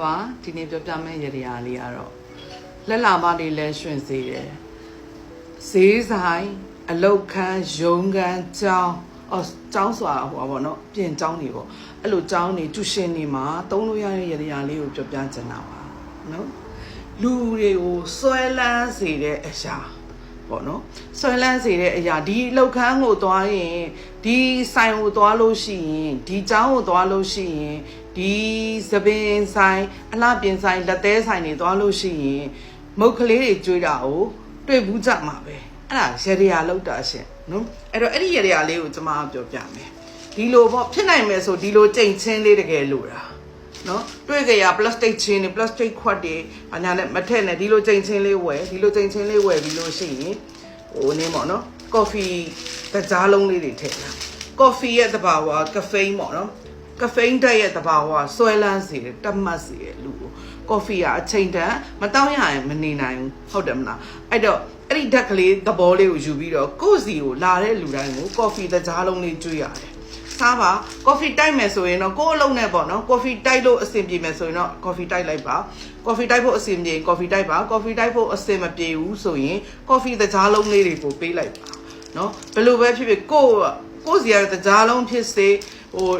ပါဒီနေ့ပြောပြမယ့်ရရာလေးကတော့လက်လာမလေးလဲရွှင်စေတယ်ဈေးဆိုင်အလောက်ခန်းရုံးခန်းကျောင်းအော်ကျောင်းဆိုတာဟိုပါဗောနော်ပြင်ကျောင်းနေပေါ့အဲ့လိုကျောင်းနေကျူရှင်နေမှာသုံးလို့ရတဲ့ရရာလေးကိုပြောပြချင်တာပါနော်လူတွေကိုဆွဲလန်းစေတဲ့အရာ ပေါ့နော်ဆွဲလန်းစေတဲ့အရာဒီလောက်ခန်းကိုသွားရင်ဒီဆိုင်ကိုသွားလို့ရှိရင်ဒီကျောင်းကိုသွားလို့ရှိရင်ဒီသပင်ဆိုင်အလှပြင်ဆိုင်လက်သေးဆိုင်တွေသွားလို့ရှိရင်မုတ်ကလေးတွေကျွေးတာကိုတွေ့ဘူးကြမှာပဲအဲ့ဒါရရလောက်တာရှင်နော်အဲ့တော့အဲ့ဒီရရလေးကိုကျွန်မပြောပြမယ်ဒီလိုပေါ့ဖြစ်နိုင်မယ်ဆိုဒီလိုကြိမ်ချင်းလေးတကယ်လို့တာ နော်တွေ့ကြရ plastic ချင်းတွေ plastic ခွက်တွေအညာနဲ့မထက်နဲ့ဒီလိုကြိမ်ချင်းလေးဝယ်ဒီလိုကြိမ်ချင်းလေးဝယ်ပြီးလို့ရှိရင်ဟိုနင်းပေါ့နော် coffee တကြားလုံးလေးတွေထည့်လာ coffee ရဲ့တဘာဝ caffeine ပေါ့နော် caffeine ဓာတ်ရဲ့တဘာဝဆွဲလန်းစေတယ်တတ်မှတ်စေတယ်လူကို coffee ကအချိန်တန်မတောင်းရရင်မနေနိုင်ဘူးဟုတ်တယ်မလားအဲ့တော့အဲ့ဒီဓာတ်ကလေးသဘောလေးကိုယူပြီးတော့ကိုယ့်စီကိုလာတဲ့လူတိုင်းကို coffee တကြားလုံးလေးကျွေးရတယ် စားပါ coffee တိုက်မယ်ဆိုရင်တော့ကိုယ့်အလုံးနဲ့ပေါ့နော် coffee တိုက်လို့အဆင်ပြေမယ်ဆိုရင်တော့ coffee တိုက်လိုက်ပါ coffee တိုက်ဖို့အဆင်ပြေရင် coffee တိုက်ပါ coffee တိုက်ဖို့အဆင်မပြေဘူးဆိုရင် coffee တကြားလုံးလေးတွေကိုပေးလိုက်ပါနော်ဘယ်လိုပဲဖြစ်ဖြစ်ကိုယ့်ကိုယ့်စီရတကြားလုံးဖြစ်စေဟို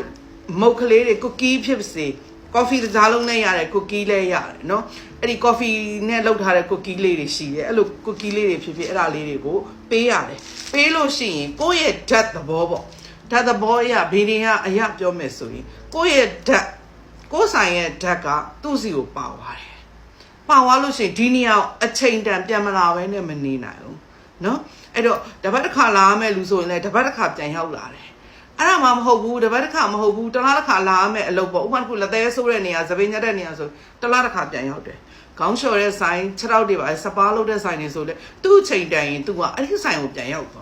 မုတ်ကလေးတွေ cookie ဖြစ်စေ coffee တကြားလုံးနဲ့ရတယ် cookie လည်းရတယ်နော်အဲ့ဒီ coffee နဲ့လုပ်ထားတဲ့ cookie လေးတွေရှိတယ်အဲ့လို cookie လေးတွေဖြစ်ဖြစ်အဲ့ဒါလေးတွေကိုပေးရတယ်ပေးလို့ရှိရင်ကိုယ့်ရဲ့ depth သဘောပေါ့ ဓာတ်သဘောအရဘေးရင်ကအရာပြောမယ်ဆိုရင်ကိုယ့်ရဲ့ဓာတ်ကိုယ်ဆိုင်ရဲ့ဓာတ်ကသူ့စီကိုပါသွားတယ်။ပါသွားလို့ရှိရင်ဒီနေရာကိုအချိန်တန်ပြန်မလာဘဲနဲ့မနေနိုင်ဘူး။နော်အဲ့တော့တပတ်တစ်ခါလာရမယ့်လူဆိုရင်လည်းတပတ်တစ်ခါပြန်ရောက်လာတယ်။အဲ့ဒါမှမဟုတ်ဘူးတပတ်တစ်ခါမဟုတ်ဘူးတစ်လားတစ်ခါလာရမယ့်အလုပ်ပေါ့ဥပမာတစ်ခုလက်သေးဆိုးတဲ့နေရာသပင်းညက်တဲ့နေရာဆိုတစ်လားတစ်ခါပြန်ရောက်တယ်။ခေါင်းလျှော်တဲ့ဆိုင်ခြေထောက်တွေပါစပားလုပ်တဲ့ဆိုင်တွေဆိုလေသူ့အချိန်တန်ရင်သူကအဲ့ဒီဆိုင်ကိုပြန်ရောက်သွ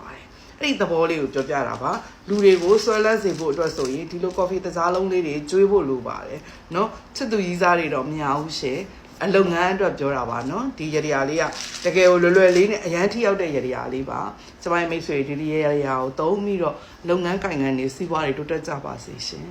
ားတယ်။ အဲ့ဒီသဘောလေးကိုပြောပြတာပါလူတွေကိုဆွဲလန်းစေဖို့အတွက်ဆိုရင်ဒီလို coffee တစားလုံးလေးတွေကျွေးဖို့လိုပါတယ်เนาะချစ်သူကြီးစားတွေတော့မရဘူးရှယ်အလုပ်ငန်းအတွက်ပြောတာပါเนาะဒီရရာလေးကတကယ်ကိုလွယ်လွယ်လေးနဲ့အရန်ထိရောက်တဲ့ရရာလေးပါကျမရဲ့မိတ်ဆွေဒီဒီရရာကိုသုံးပြီးတော့လုပ်ငန်းကိုင်ငန်းတွေစီးပွားတွေတိုးတက်ကြပါစေရှင်